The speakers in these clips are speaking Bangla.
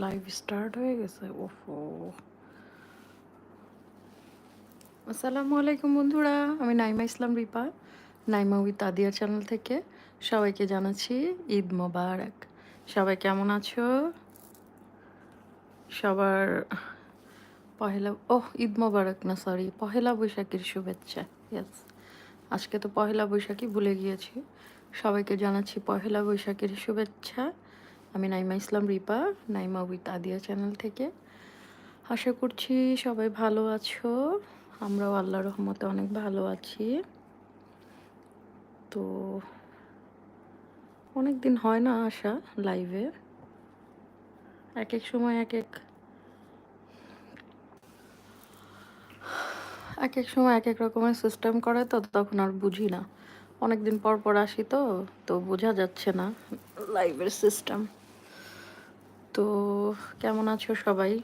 লাইভ স্টার্ট হয়ে গেছে, ওফো। আসসালামু আলাইকুম বন্ধুরা, আমি নাইমা ইসলাম রিপা, নাইমা উইথ আদিয়া চ্যানেল থেকে সবাইকে জানাচ্ছি ঈদ মোবারক। সবাই কেমন আছো? সবার পহেলা, ওহ, ঈদ মোবারক না সরি পহেলা বৈশাখের শুভেচ্ছা ইয়েস আজকে তো পহেলা বৈশাখী ভুলে গিয়েছি। সবাইকে জানাচ্ছি পহেলা বৈশাখের শুভেচ্ছা। আমি নাইমা ইসলাম রিপা, নাইমা উইথ আদিয়া চ্যানেল থেকে। আশা করছি সবাই ভালো আছো। আমরাও আল্লাহ রহমতে অনেক ভালো আছি। তো অনেক দিন হয় না আসা লাইভে এক এক সময় এক এক এক এক সময় এক এক রকমের সিস্টেম করে তো তখন আর বুঝি না। অনেক দিন পর পর আসি তো তো বোঝা যাচ্ছে না লাইভের সিস্টেম তো কেমন আছো সবাই?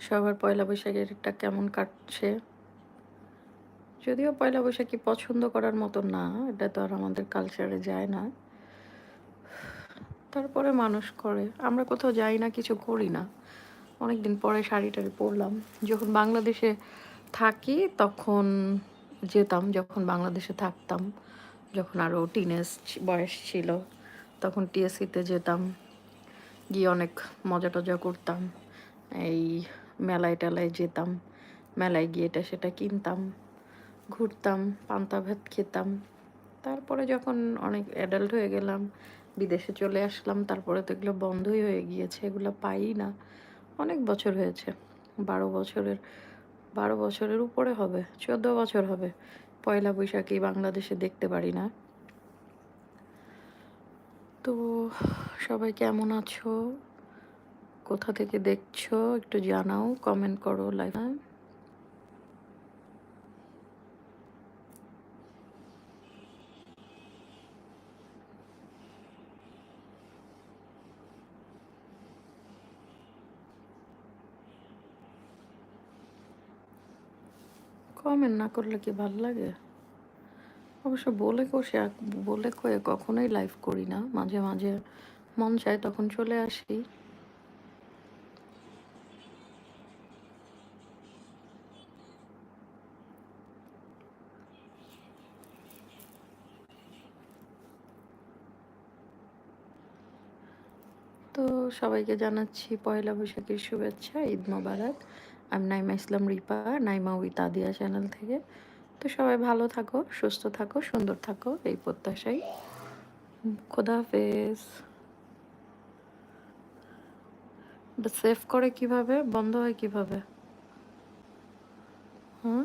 সবার পয়লা বৈশাখেরটা কেমন কাটছে? যদিও পয়লা বৈশাখী পছন্দ করার মতো না, এটা তো আর আমাদের কালচারে যায় না। তারপরে মানুষ করে, আমরা কোথাও যাই না, কিছু করি না। অনেক দিন পরে শাড়ি টাড়ি পরলাম। যখন বাংলাদেশে থাকি, তখন যেতাম, যখন বাংলাদেশে থাকতাম, যখন আরও টিনেজ বয়স ছিল, তখন টিএসসিতে যেতাম। গিয়ে অনেক মজা টজা করতাম। এই মেলায় টেলায় যেতাম, মেলায় গিয়ে এটা সেটা কিনতাম, ঘুরতাম, পান্তা ভাত খেতাম। তারপরে যখন অনেক অ্যাডাল্ট হয়ে গেলাম, বিদেশে চলে আসলাম, তারপরে তো এগুলো বন্ধই হয়ে গিয়েছে, এগুলো পাই না। অনেক বছর হয়েছে, বারো বছরের বারো বছরের উপরে হবে, চোদ্দ বছর হবে। পয়লা বৈশাখী বাংলাদেশে দেখতে পারি না। তো সবাই কেমন আছো? কোথা থেকে দেখছ? একটু জানাও কমেন্ট করো লাইভ কমেন্ট না করলে কি ভালো লাগে? অবশ্য বলে কষে বলে কয়ে কখনোই লাইভ করি না। মাঝে মাঝে মন চায় তখন চলে আসি। তো সবাইকে জানাচ্ছি পয়লা বৈশাখের শুভেচ্ছা, ঈদ মোবারক। আমি নাইমা ইসলাম রিপা নাইমা উইথ আদিয়া চ্যানেল থেকে। তো সবাই ভালো থাকো, সুস্থ থাকো, সুন্দর থাকো, এই প্রত্যাশাই। খোদা হাফেজ। সেভ করে কীভাবে? বন্ধ হয় কীভাবে? হ্যাঁ